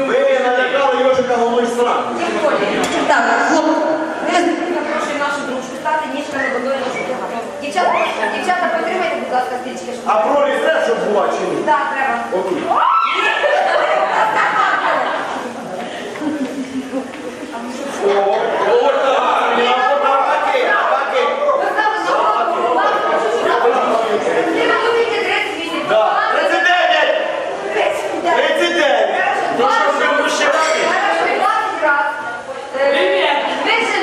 Ви налякали Йожика головою страх. Так, хлопці. Прошу нашу дружку стати водою на шоколад. Дівчата, дівчата, потримайте, будь ласка, стрічки, щоб... А проліз лісе, щоб була чи ні? Так, треба. Отут. 39! Ну що, ви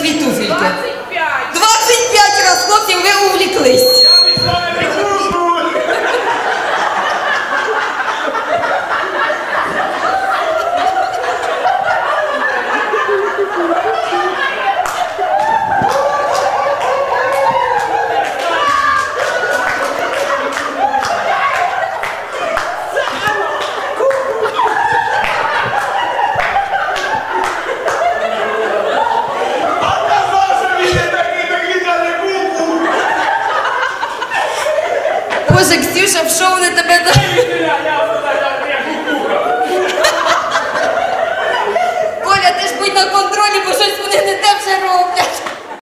дві туфельки. 25 раз, хлопці, ви увліклись. Боже, Ксюша, в шоу не тебе Коля, ти ж будь на контролі, бо щось вони не те вже роблять.